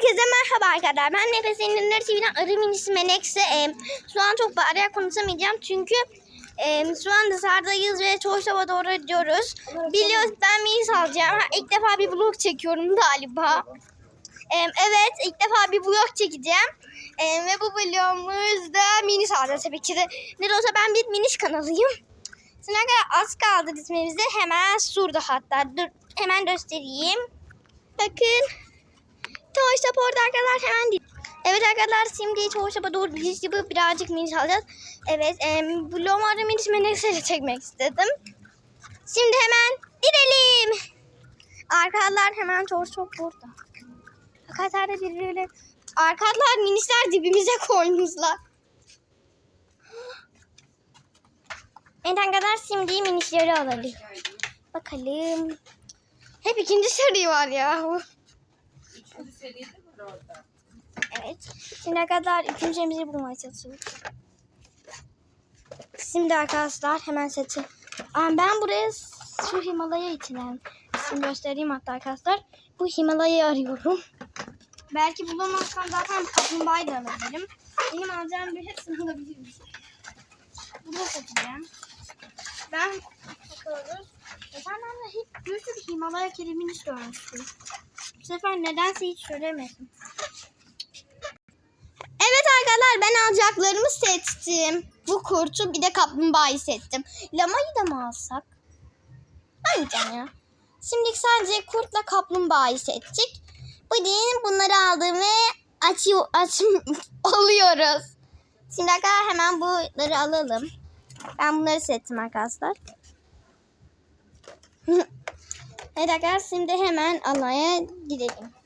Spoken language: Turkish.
Herkese merhaba arkadaşlar. Ben Nefes Elinler TV'den arı minisi Menekse. Ee, şu an çok bağırarak konuşamayacağım çünkü e, şu an dışarıdayız ve Çoğuşova doğru gidiyoruz. Biliyoruz ben minis alacağım. Ha, İlk defa bir vlog çekiyorum galiba. Ee, evet ilk defa bir vlog çekeceğim. Ee, ve bu vlogumuzda minis alacağız tabii ki de. Ne de olsa ben bir minis kanalıyım. Şimdi kadar az kaldı gitmemize. Hemen şurada hatta. Dur hemen göstereyim. Bakın. Orada arkadaşlar hemen değil. Evet arkadaşlar şimdi Shop'a doğru gidiş gibi birazcık minis alacağız. Evet e, vlogumu arada minis menekseyle çekmek istedim. Şimdi hemen gidelim. Arkadaşlar hemen Toy Shop burada. Arkadaşlar da birbiriyle... Arkadaşlar minisler dibimize koymuşlar. Evet arkadaşlar şimdi minisleri alalım. Bakalım. Hep ikinci seri var ya. Üçüncü seride Evet. Şimdi kadar üçüncümüzü bulmaya çalışıyoruz. Şimdi arkadaşlar hemen seçin. Ben buraya şu Himalaya itilen. Şimdi göstereyim hatta arkadaşlar. Bu Himalaya'yı arıyorum. Belki bulamazsam zaten kaplumbağayı da alabilirim. Benim alacağım bir hepsini alabilirim. Bunu seçeceğim. Ben bakıyoruz. Geçen ben de hep bir sürü Himalaya kelimini görmüştüm. Sefer nedense hiç söylemedim. Evet arkadaşlar ben alacaklarımı seçtim. Bu kurtu bir de kaplumbağayı seçtim. Lamayı da mı alsak? Almayacağım ya. Şimdi sadece kurtla kaplumbağayı seçtik. Bu değil bunları aldım ve açıyor, aç, alıyoruz. Şimdi arkadaşlar hemen bunları alalım. Ben bunları seçtim arkadaşlar. evet arkadaşlar şimdi hemen alaya gidelim.